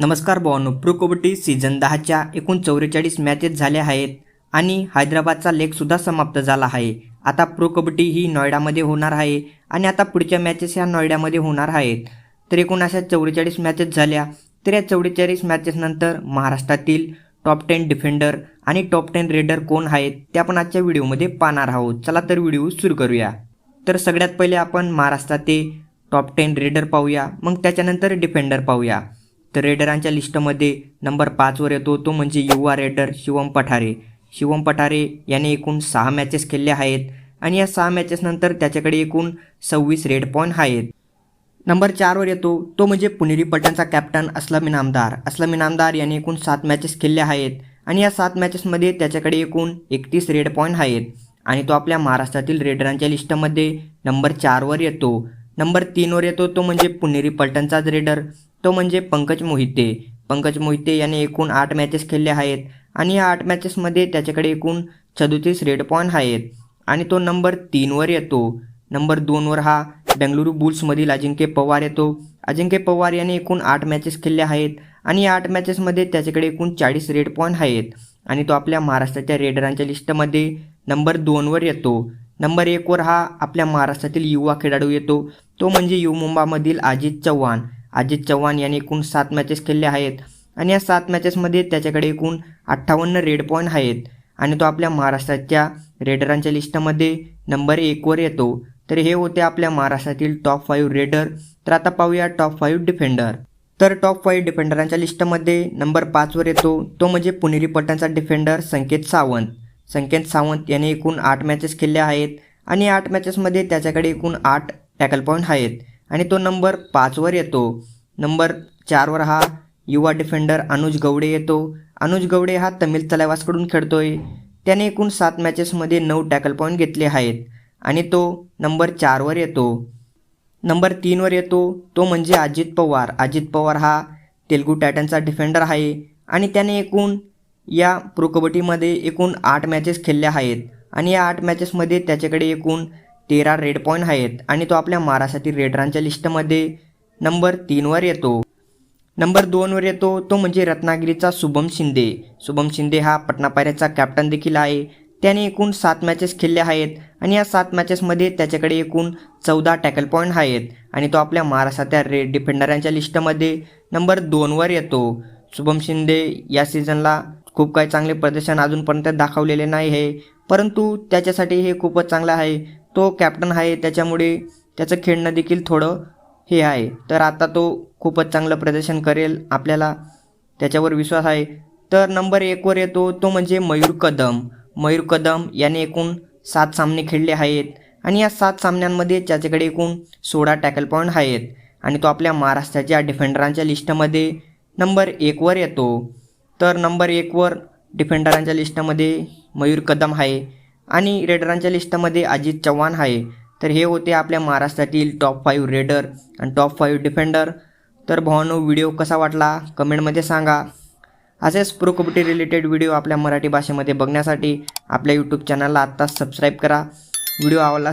नमस्कार भावांनो pro kabaddi season दहाच्या एकूण चौवेचाळीस मॅचेस झाल्या आहेत आणि हैदराबादचा लेगसुद्धा समाप्त झाला आहे. आता प्रो कबड्डी ही नोएडामध्ये होणार आहे आणि आता पुढच्या मॅचेस ह्या नोएडामध्ये होणार आहेत. तर एकूण अशा चौवेचाळीस मॅचेस झाल्या तर या चौवेचाळीस मॅचेसनंतर महाराष्ट्रातील टॉप टेन डिफेंडर आणि टॉप टेन रेडर कोण आहेत ते आपण आजच्या व्हिडिओमध्ये पाहणार आहोत. चला तर व्हिडिओ सुरू करूया. तर सगळ्यात पहिले आपण महाराष्ट्राचे टॉप टेन रेडर पाहूया मग त्याच्यानंतर डिफेंडर पाहूया. तर रेडरांच्या लिस्टमध्ये नंबर पाचवर येतो. तो म्हणजे युवा रेडर शिवम पठारे. शिवम पठारे याने एकूण सहा मॅचेस खेळले आहेत आणि या सहा मॅचेसनंतर त्याच्याकडे एकूण सव्वीस रेड पॉईंट आहेत. नंबर चारवर येतो. तो म्हणजे पुणेरी पलटणचा कॅप्टन असलम इनामदार असलम इनामदार याने एकूण सात मॅचेस खेळले आहेत आणि या सात मॅचेसमध्ये त्याच्याकडे एकूण एकतीस रेड पॉईंट आहेत आणि तो आपल्या महाराष्ट्रातील रेडरांच्या लिस्टमध्ये नंबर चारवर येतो. नंबर तीनवर येतो. तो म्हणजे पुणेरी पलटणचाच रेडर. तो म्हणजे पंकज मोहिते. पंकज मोहिते याने एकूण आठ मॅचेस खेळले आहेत आणि या आठ मॅचेसमध्ये त्याच्याकडे एकूण सदोतीस रेड पॉईंट आहेत. आणि तो नंबर तीनवर येतो. नंबर दोनवर हा बेंगलुरू बुल्समधील अजिंक्य पवार येतो. अजिंक्य पवार याने एकूण आठ मॅचेस खेळले आहेत आणि या आठ मॅचेसमध्ये त्याच्याकडे एकूण चाळीस रेड पॉईंट आहेत. आणि तो आपल्या महाराष्ट्राच्या रेडरांच्या लिस्टमध्ये नंबर दोनवर येतो. नंबर एकवर हा आपल्या महाराष्ट्रातील युवा खेळाडू येतो. तो म्हणजे यु मुंबामधील अजित चव्हाण. अजित चव्हाण याने एकूण सात मॅचेस खेळले आहेत. आणि या सात मॅचेसमध्ये त्याच्याकडे एकूण अठ्ठावन्न रेड पॉईंट आहेत. आणि तो आपल्या महाराष्ट्राच्या रेडरांच्या लिस्टमध्ये नंबर एकवर येतो. तर हे होते आपल्या महाराष्ट्रातील टॉप फाईव्ह रेडर तर आता पाहूया टॉप फाईव्ह डिफेंडर तर टॉप फाईव्ह डिफेंडरांच्या लिस्टमध्ये नंबर पाचवर येतो. तो म्हणजे पुणेरी पट्ट्यांचा डिफेंडर संकेत सावंत. संकेत सावंत याने एकूण आठ मॅचेस खेळल्या आहेत. आणि आठ मॅचेसमध्ये त्याच्याकडे एकूण आठ टॅकल पॉईंट आहेत. आणि तो नंबर पाचवर येतो. नंबर चारवर हा युवा डिफेंडर अनुज गवडे येतो. अनुज गवडे हा तमिल तलावासकडून खेळतोय. त्याने एकूण सात मॅचेसमध्ये नऊ टॅकल पॉईंट घेतले आहेत आणि तो नंबर चारवर येतो. नंबर तीनवर येतो. तो म्हणजे अजित पवार. अजित पवार हा तेलगू टायटनचा डिफेंडर आहे आणि त्याने एकूण या प्रो कबड्डीमध्ये एकूण आठ मॅचेस खेळल्या आहेत आणि या आठ मॅचेसमध्ये त्याच्याकडे एकूण तेरा रेड पॉईंट आहेत आणि तो आपल्या महाराष्ट्रातील रेडरांच्या लिस्टमध्ये नंबर तीनवर येतो. नंबर दोनवर येतो तो म्हणजे रत्नागिरीचा शुभम शिंदे. शुभम शिंदे हा पटनापायऱ्याचा कॅप्टन देखील आहे. त्याने एकूण सात मॅचेस खेळले आहेत आणि या सात मॅचेसमध्ये त्याच्याकडे एकूण चौदा टॅकल पॉईंट आहेत आणि तो आपल्या महाराष्ट्रातल्या रेड डिफेंडरांच्या लिस्टमध्ये नंबर दोनवर येतो. शुभम शिंदे या सीझनला खूप काही चांगले प्रदर्शन अजूनपर्यंत दाखवलेले नाही आहे परंतु त्याच्यासाठी हे खूपच चांगलं आहे. तो कॅप्टन आहे त्याच्यामुळे त्याचं खेळणं देखील थोडं हे आहे. तर आता तो खूपच चांगलं प्रदर्शन करेल आपल्याला त्याच्यावर विश्वास आहे. तर नंबर एकवर येतो तो म्हणजे मयूर कदम. मयूर कदम याने एकूण सात सामने खेळले आहेत आणि या सात सामन्यांमध्ये त्याच्याकडे एकूण सोळा टॅकल पॉईंट आहेत आणि तो आपल्या महाराष्ट्राच्या डिफेंडरांच्या लिस्टमध्ये नंबर एकवर येतो. तर नंबर एकवर डिफेंडरांच्या लिस्टमध्ये मयूर कदम आहे. आणि रेडरांच्या लिस्टमध्ये अजित चव्हाण आहे. तर हे होते आपल्या महाराष्ट्रातील टॉप फाईव्ह रेडर आणि टॉप फाईव्ह डिफेंडर तर भावानो व्हिडिओ कसा वाटला? कमेंटमध्ये सांगा. असेच प्रो कबड्डी रिलेटेड व्हिडिओ आपल्या मराठी भाषेमध्ये बघण्यासाठी आपल्या यूट्यूब चॅनलला आत्ताच सबस्क्राईब करा. व्हिडिओ आवडला